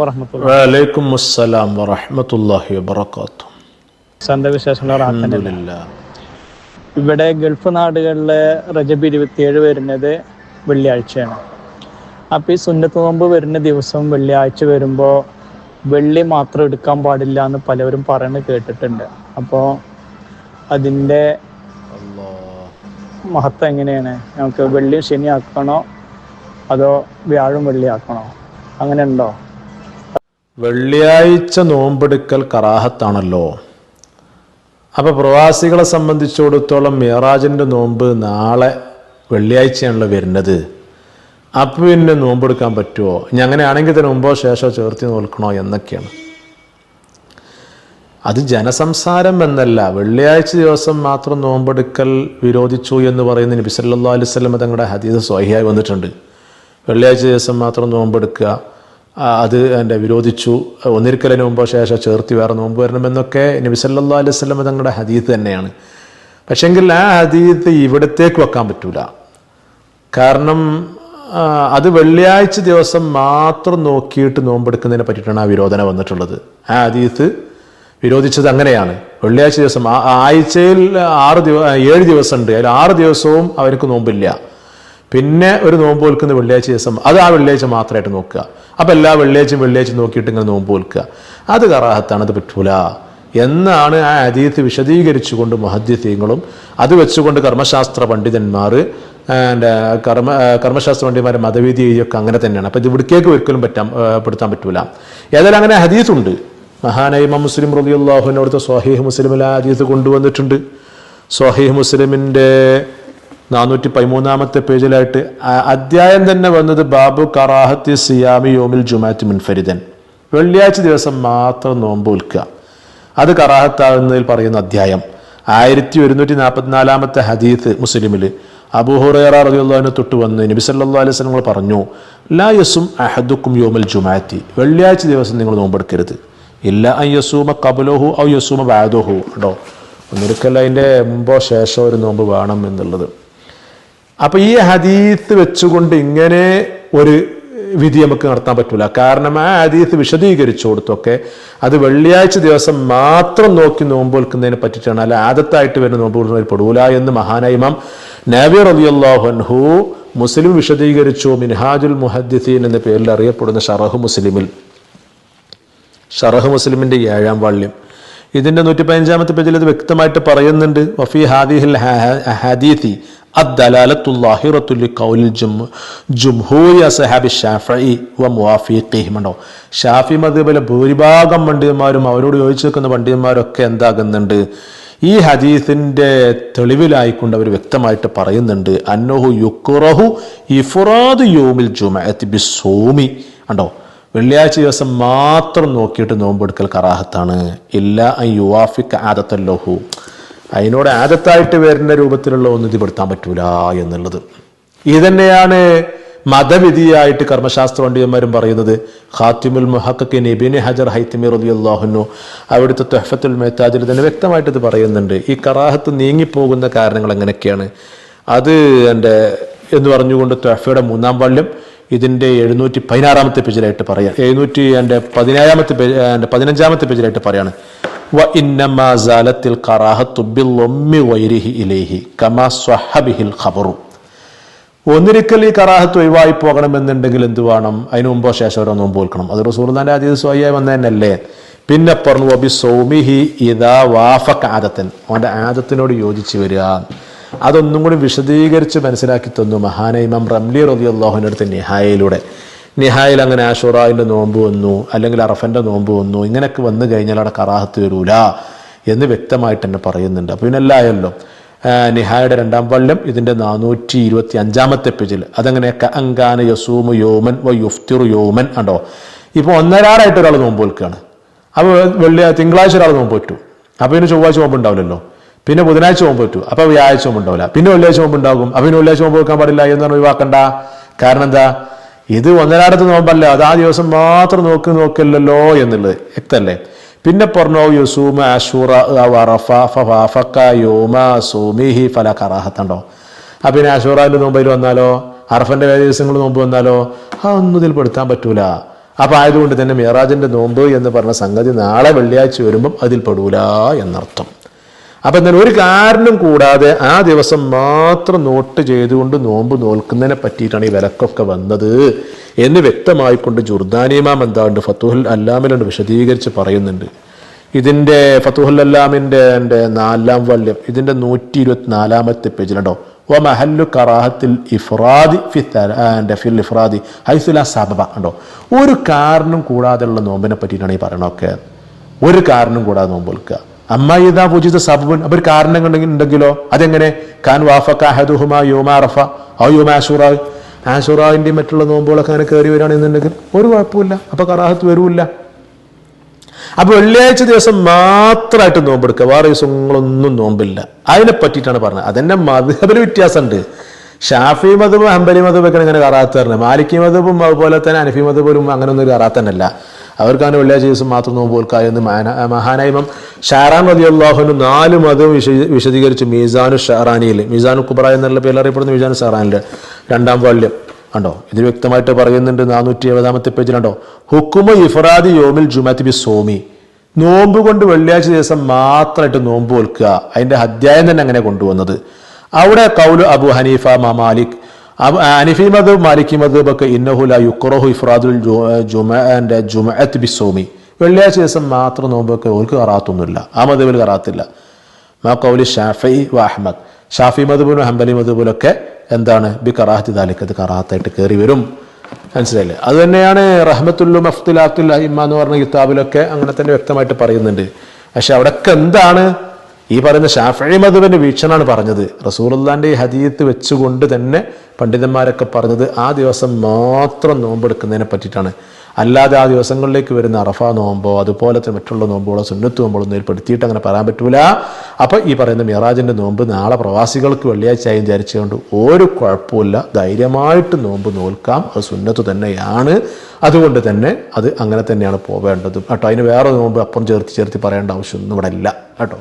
വറഹമത്തുള്ള വലൈക്കും അസ്സലാം ഇവിടെ ഗൾഫ് നാടുകളിലെ റജബ് ഇരുപത്തിയേഴ് വരുന്നത് വെള്ളിയാഴ്ചയാണ്. അപ്പോൾ ഈ സുന്നത്ത് നോമ്പ് വരുന്ന ദിവസം വെള്ളിയാഴ്ച വരുമ്പോൾ വെള്ളി മാത്രം എടുക്കാൻ പാടില്ല എന്ന് പലവരും പറയുന്നത് കേട്ടിട്ടുണ്ട്. അപ്പോൾ അതിന്റെ മഹത്വം എങ്ങനെയാണ്? നമുക്ക് വെള്ളി ശനിയാക്കണോ അതോ വ്യാഴം വെള്ളി ആക്കണോ? അങ്ങനെ ഉണ്ടോ വെള്ളിയാഴ്ച നോമ്പെടുക്കൽ കറാഹത്താണല്ലോ. അപ്പൊ പ്രവാസികളെ സംബന്ധിച്ചിടത്തോളം മിറാജിന്റെ നോമ്പ് നാളെ വെള്ളിയാഴ്ചയാണല്ലോ വരുന്നത്. അപ്പൊ പിന്നെ നോമ്പെടുക്കാൻ പറ്റുമോ ഇനി അങ്ങനെയാണെങ്കിൽ തന്നെ മുമ്പോ ശേഷമോ ചേർത്തി നോൽക്കണോ എന്നൊക്കെയാണ്. അത് ജനസംസാരം എന്നല്ല. വെള്ളിയാഴ്ച ദിവസം മാത്രം നോമ്പെടുക്കൽ വിരോധിച്ചു എന്ന് പറയുന്ന നബി സല്ലല്ലാഹു അലൈഹി തങ്ങളുടെ ഹദീസ് സ്വഹിയായി വന്നിട്ടുണ്ട്. വെള്ളിയാഴ്ച ദിവസം മാത്രം നോമ്പെടുക്കുക. അത് എന്റെ വിരോധിച്ചു. ഒന്നിരിക്കലിന് മുമ്പോ ശേഷം ചേർത്തി വേറെ നോമ്പ് വരണമെന്നൊക്കെ നബിസല്ലാ അലൈഹി സ്വലം തങ്ങളുടെ ഹദീത്ത് തന്നെയാണ്. പക്ഷെങ്കിൽ ആ ഹദീത്ത് ഇവിടത്തേക്ക് വെക്കാൻ പറ്റൂല. കാരണം അത് വെള്ളിയാഴ്ച ദിവസം മാത്രം നോക്കിയിട്ട് നോമ്പെടുക്കുന്നതിനെ പറ്റിയിട്ടാണ് ആ വിരോധന വന്നിട്ടുള്ളത്. ആ ഹദീത്ത് വിരോധിച്ചത് അങ്ങനെയാണ്. വെള്ളിയാഴ്ച ദിവസം ആഴ്ചയിൽ ആറ് ദിവസം ഏഴ് ദിവസമുണ്ട്. അതിൽ ആറ് ദിവസവും അവർക്ക് നോമ്പില്ല. പിന്നെ ഒരു നോമ്പ് വെൽക്കുന്ന വെള്ളിയാഴ്ച ദിവസം അത് ആ വെള്ളിയാഴ്ച മാത്രമായിട്ട് നോക്കുക. അപ്പം എല്ലാ വെള്ളിയാഴ്ചയും വെള്ളിയാഴ്ച നോക്കിയിട്ട് ഇങ്ങനെ നോമ്പ് വെൽക്കുക അത് കറാഹത്താണ് അത് പറ്റൂല. എന്നാണ് ആ അതീത്ത് വിശദീകരിച്ചുകൊണ്ട് മഹദ്യത്യങ്ങളും അത് വെച്ചുകൊണ്ട് കർമ്മശാസ്ത്ര പണ്ഡിതന്മാർ കർമ്മ കർമ്മശാസ്ത്ര പണ്ഡിതന്മാരെ മതവീതി ഒക്കെ അങ്ങനെ തന്നെയാണ്. അപ്പം ഇത് ഇവിടേക്ക് ഒരിക്കലും പറ്റാൻ പെടുത്താൻ പറ്റൂല. ഏതായാലും അങ്ങനെ ഹദീസുണ്ട്. മഹാനായ ഇമാം മുസ്ലിം റബിയുള്ളാഹുവിന്റെ അവിടുത്തെ സ്വാഹീഹ് മുസ്ലിമിൽ ആ ഹദീസ് കൊണ്ടുവന്നിട്ടുണ്ട്. സ്വാഹീഹ് മുസ്ലിമിന്റെ നാനൂറ്റി പതിമൂന്നാമത്തെ പേജിലായിട്ട് അധ്യായം തന്നെ വന്നത് ബാബു കറാഹത്തി സിയാമി യോമിൽ ജുമാറ്റ് മുൻഫരിദൻ. വെള്ളിയാഴ്ച ദിവസം മാത്രം നോമ്പ് വിൽക്കുക. അത് കറാഹത്താകുന്നതിൽ പറയുന്ന അധ്യായം. ആയിരത്തി ഒരുന്നൂറ്റി നാൽപ്പത്തിനാലാമത്തെ ഹദീത്ത് മുസ്ലിമിൽ അബൂഹുറ റളിയല്ലാഹുവിനെ തൊട്ട് വന്ന് നബി സല്ലല്ലാഹു അലൈഹി വസല്ലം പറഞ്ഞു ലാ യസും അഹദുക്കും യോമൽ ജുമാറ്റി വെള്ളിയാഴ്ച ദിവസം നിങ്ങൾ നോമ്പെടുക്കരുത് ഇല്ല ഐ യസൂമ കബലോഹു ഔ യസൂമ വാദോഹു ഉണ്ടോ ഒന്നിരിക്കല്ല അതിന്റെ മുമ്പോ ശേഷമോ ഒരു നോമ്പ് വേണം എന്നുള്ളത്. അപ്പൊ ഈ ഹദീത്ത് വെച്ചുകൊണ്ട് ഇങ്ങനെ ഒരു വിധി നമുക്ക് നടത്താൻ പറ്റൂല. കാരണം ആ ഹദീത്ത് വിശദീകരിച്ചു കൊടുത്തൊക്കെ അത് വെള്ളിയാഴ്ച ദിവസം മാത്രം നോക്കി നോമ്പ് വെക്കുന്നതിനെ പറ്റിയിട്ടാണ്. അല്ല ആദത്തായിട്ട് വരുന്ന നോമ്പ് വെൽക്കുന്നതിൽ പെടൂല എന്ന് മഹാനൈമം നബി റളിയല്ലാഹു അൻഹു മുസ്ലിം വിശദീകരിച്ചു. മിൻഹാജുൽ മുഹദ്ദിസീൻ എന്ന പേരിൽ അറിയപ്പെടുന്ന ഷറഹു മുസ്ലിമിൽ. ഷറഹ് മുസ്ലിമിന്റെ ഏഴാം വാള്യം. ഇതിന്റെ നൂറ്റി പതിനഞ്ചാമത്തെ പേജിൽ ഇത് വ്യക്തമായിട്ട് പറയുന്നുണ്ട്. വഫി ഹാദിഹിൽ ഹദീഥി അസഹാബി ഷാഫി മദ്ഹബിലെ ഭൂരിഭാഗം പണ്ഡിതന്മാരും അവരോട് ചോദിച്ചു നിൽക്കുന്ന പണ്ഡിതന്മാരൊക്കെ എന്താകുന്നുണ്ട്? ഈ ഹദീസിന്റെ തെളിവിലായിക്കൊണ്ട് അവർ വ്യക്തമായിട്ട് പറയുന്നുണ്ട് അന്നോഹു യുക്കുറഹു ഇഫുറാദ് യോമിൽ ജുമഅത്തി ബിസ്സൂമി. ഉണ്ടോ? വെള്ളിയാഴ്ച ദിവസം മാത്രം നോക്കിയിട്ട് നോമ്പെടുക്കൽ കറാഹത്താണ്. ഇല്ല ഐ യുവാഫിക് ആദത്തല്ലോഹു. അതിനോട് ആദത്തായിട്ട് വരുന്ന രൂപത്തിലുള്ള ഒന്നും ഇതിപ്പെടുത്താൻ പറ്റൂല എന്നുള്ളത്. ഇതന്നെയാണ് മതവിധിയായിട്ട് കർമ്മശാസ്ത്ര പണ്ഡിതന്മാരും പറയുന്നത്. ഖാത്തിമുൽ മുഹക്കി നബിന് ഹജർ ഹൈത്തിമിർ അലി അള്ളാഹുനു അവിടുത്തെ തെഹഫത്തുൽ മെഹ്താജിൽ തന്നെ വ്യക്തമായിട്ട് ഇത് പറയുന്നുണ്ട്. ഈ കറാഹത്ത് നീങ്ങിപ്പോകുന്ന കാരണങ്ങൾ എങ്ങനെയൊക്കെയാണ്? അത് എന്റെ എന്ന് പറഞ്ഞുകൊണ്ട് തെഹഫയുടെ മൂന്നാം പള്ളിയും ഇതിന്റെ എഴുന്നൂറ്റി പതിനാറാമത്തെ പേജിലായിട്ട് പറയാം. എഴുന്നൂറ്റി എന്റെ പതിനേഴാമത്തെ പേജ് എന്റെ പതിനഞ്ചാമത്തെ പേജിലായിട്ട് പറയാണ്. ഒന്നിരിക്കൽ ഈ കറാഹത്ത് ഒഴിവായി പോകണമെന്നുണ്ടെങ്കിൽ എന്ത് വേണം? അതിന് മുമ്പോ ശേഷം ഓരോ നോമ്പ് വിൽക്കണം അത് റസൂർദാന്റെ ആദ്യ സ്വയ്യായി വന്ന തന്നെയല്ലേ പിന്നെ പറഞ്ഞു വബി സൗമിഹി ഇതാ വാഫക് ആദത്തൻ. അവന്റെ ആദത്തിനോട് യോജിച്ച് വരിക. അതൊന്നും കൂടി വിശദീകരിച്ച് മനസ്സിലാക്കി തന്നു മഹാനൈമം റംലി റബി അടുത്ത് നിഹായയിലൂടെ നിഹായിൽ അങ്ങനെ ആഷുറായിന്റെ നോമ്പ് വന്നു അല്ലെങ്കിൽ അറഫന്റെ നോമ്പ് വന്നു ഇങ്ങനെയൊക്കെ വന്നു കഴിഞ്ഞാൽ അവിടെ കറാഹത്ത് വരൂല എന്ന് വ്യക്തമായിട്ട് തന്നെ പറയുന്നുണ്ട്. അപ്പോൾ ഇതിനെല്ലായല്ലോ നിഹായുടെ രണ്ടാം വള്ളം ഇതിന്റെ നാനൂറ്റി ഇരുപത്തി അഞ്ചാമത്തെ പേജിൽ അതങ്ങനെ അങ്കാന യസൂമു യോമൻ വ യുഫ്തിറു യോമൻ ഉണ്ടോ ഇപ്പോൾ ഒന്നരാറായിട്ട് ഒരാൾ നോമ്പ് വെൽക്കുകയാണ് അപ്പോൾ വെള്ളി തിങ്കളാഴ്ച ഒരാൾ നോമ്പ് പറ്റൂ അപ്പോൾ ഇതിന് ചൊവ്വാഴ്ച നോമ്പ് ഉണ്ടാവില്ലല്ലോ. പിന്നെ ബുധനാഴ്ച നോമ്പ് പറ്റൂ അപ്പോൾ വ്യാഴാഴ്ച നോമ്പ് ഉണ്ടാവില്ല. പിന്നെ വെള്ളിയാഴ്ച നോമ്പ് ഉണ്ടാകും. അപ്പോൾ പിന്നെ വെള്ളിയാഴ്ച നോമ്പ് വെക്കാൻ പാടില്ല എന്ന് പറഞ്ഞ് ഒഴിവാക്കണ്ട. കാരണം എന്താ? ഇത് ഒന്നരാടത്ത് നോമ്പല്ല? അത് ആ ദിവസം മാത്രം നോക്കി നോക്കില്ലല്ലോ എന്നുള്ളത്. എക്തല്ലേ പിന്നെ പറഞ്ഞു യുസൂമ അഷൂറ വറഫ ഫഫക യോമ സൂമിഹി ഫല കറാഹത്തണ്ടോ? ആ പിന്നെ അഷൂറാന്റെ നോമ്പയിൽ വന്നാലോ? അറഫന്റെ വേറെ ദിവസങ്ങൾ നോമ്പ് വന്നാലോ? ആ ഒന്നും ഇതിൽ പെടുത്താൻ പറ്റൂല. അപ്പൊ ആയതുകൊണ്ട് തന്നെ മിറാജിന്റെ നോമ്പ് എന്ന് പറഞ്ഞ സംഗതി നാളെ വെള്ളിയാഴ്ച വരുമ്പം അതിൽ പെടൂല എന്നർത്ഥം. അപ്പൊ എന്നാൽ ഒരു കാരണം കൂടാതെ ആ ദിവസം മാത്രം നോട്ട് ചെയ്തുകൊണ്ട് നോമ്പ് നോൽക്കുന്നതിനെ പറ്റിയിട്ടാണ് ഈ വിലക്കൊക്കെ വന്നത് എന്ന് വ്യക്തമായിക്കൊണ്ട് ജുർദാനിമാം എന്താണ്ട് ഫത്തുഹുൽ അല്ലാമിലുണ്ട് വിശദീകരിച്ച് പറയുന്നുണ്ട്. ഇതിന്റെ ഫത്തുഹുൽ അല്ലാമിന്റെ എന്റെ നാലാം വല്യം ഇതിന്റെ നൂറ്റി ഇരുപത്തിനാലാമത്തെ പേജിലുണ്ടോ വ മഹല്ലു കറാഹത്തിൽ ഇഫ്രാദി ഫി തല- ആ, എന്റെ ഫിൽ ഇഫ്രാദി ഹൈസുല സബബ ഉണ്ടോ? ഒരു കാരണം കൂടാതെയുള്ള നോമ്പിനെ പറ്റിയിട്ടാണ് ഈ പറയണമൊക്കെ ഒരു കാരണം കൂടാതെ നോമ്പ് വിൽക്കുക അമ്മ ഇതാ പൂജിത അപ്പൊ ഒരു കാരണം ഉണ്ടെങ്കിലോ? അതെങ്ങനെ? ഖാൻ വാഫക്ക ഹദുഹുമ യോമ അറഫ ഔ യോമ ആഷുറ ആഷുറാവിന്റെയും മറ്റുള്ള നോമ്പുകളൊക്കെ അങ്ങനെ കയറി വരികയാണെന്നുണ്ടെങ്കിൽ ഒരു കുഴപ്പമില്ല അപ്പൊ കറാഹത്ത് വരൂല്ല. അപ്പൊ വെള്ളിയാഴ്ച ദിവസം മാത്രമായിട്ട് നോമ്പെടുക്കുക. വേറെ ദിവസങ്ങളൊന്നും നോമ്പില്ല. അതിനെ പറ്റിയിട്ടാണ് പറഞ്ഞത്. അതെന്നെ വ്യത്യാസം വ്യത്യാസമുണ്ട്. ഷാഫി മതബും ഹംബലി ഇങ്ങനെ കറാത്ത് പറഞ്ഞത് മാലിക്കി മതബും അതുപോലെ തന്നെ അനഫി മതബും അങ്ങനെ ഒന്നും കറാത്തന്നല്ല അവർക്കാണ് വെള്ളിയാഴ്ച ദിവസം മാത്രം നോമ്പ് എന്ന് മഹാനായിമം ഷാറാൻ റതി അള്ളാഹുവിന് നാല് മതവും വിശ- വിശദീകരിച്ച്. മീസാനു ഷാറാനിയിൽ. മീസാനു കുബ്ര എന്നുള്ള പേരിൽ അറിയപ്പെടുന്ന മീസാനു ഷാറാനിൽ രണ്ടാം വാല്യം. കണ്ടോ? ഇത് വ്യക്തമായിട്ട് പറയുന്നുണ്ട് നാനൂറ്റി എഴുപതാമത്തെ പേജിലുണ്ടോ ഹുക്കുമ ഇഫറാദി യോമിൽ ജുമാത്തി ബി സോമി. നോമ്പ് കൊണ്ട് വെള്ളിയാഴ്ച ദിവസം മാത്രമായിട്ട് നോമ്പ് ഓൽക്കുക. അതിന്റെ അധ്യായം തന്നെ അങ്ങനെ കൊണ്ടുവന്നത്. അവിടെ കൗലു അബു ഹനീഫ മാ മത് ഹനീഫി മദ് മാലിക്കി മദ് ഒക്കെ ഇന്നഹുല യുക്രോഹു ഇഫ്രാദുൽ ജുമഅന്റെ ജുമഅത്ത് ബി സോമി വെള്ളിയാഴ്ച ദിവസം മാത്രം നോമ്പൊക്കെ ഓർക്ക് കറാത്തൊന്നുമില്ല ആ മതബിൽ കറാത്തില്ല മാ കൗലി ഷാഫി വ ഷാഫി പോലും ഹംബലി മധുബുലൊക്കെ എന്താണ്? ബി കറാഹത്തി താലിക്കത് കറാത്തായിട്ട് കയറി വരും. മനസ്സിലായില്ലേ? അത് തന്നെയാണ് റഹ്മത്തുല്ലു മഫ്തുലാത്തുൽ അഹിമ എന്ന് പറഞ്ഞ കിതാബിലൊക്കെ അങ്ങനെ തന്നെ വ്യക്തമായിട്ട് പറയുന്നുണ്ട്. പക്ഷെ അവിടെയൊക്കെ എന്താണ്? ഈ പറയുന്ന ഷാഫി മധുവിന്റെ വീക്ഷണമാണ് പറഞ്ഞത്. റസൂറുല്ലാന്റെ ഈ ഹദീത്ത് വെച്ചുകൊണ്ട് തന്നെ പണ്ഡിതന്മാരൊക്കെ പറഞ്ഞത് ആ ദിവസം മാത്രം നോമ്പെടുക്കുന്നതിനെ പറ്റിയിട്ടാണ്. അല്ലാതെ ആ ദിവസങ്ങളിലേക്ക് വരുന്ന അറഫ നോമ്പോ അതുപോലെ തന്നെ മറ്റുള്ള നോമ്പുകളോ സുന്നത്ത് നോമ്പുകളോ ഒന്നും പെടുത്തിയിട്ട് അങ്ങനെ പറയാൻ പറ്റൂല. അപ്പൊ ഈ പറയുന്ന മിറാജിന്റെ നോമ്പ് നാളെ പ്രവാസികൾക്ക് വെള്ളിയാഴ്ച ആയി വിചാരിച്ചുകൊണ്ട് ഒരു കുഴപ്പമില്ല ധൈര്യമായിട്ട് നോമ്പ് നോൽക്കാം. അത് സുന്നത്ത് തന്നെയാണ്. അതുകൊണ്ട് തന്നെ അത് അങ്ങനെ തന്നെയാണ് പോവേണ്ടത്. കേട്ടോ അതിന് വേറെ നോമ്പ് അപ്പം ചേർത്ത് ചേർത്ത് പറയേണ്ട ആവശ്യമൊന്നും ഇവിടെ ഇല്ല. കേട്ടോ.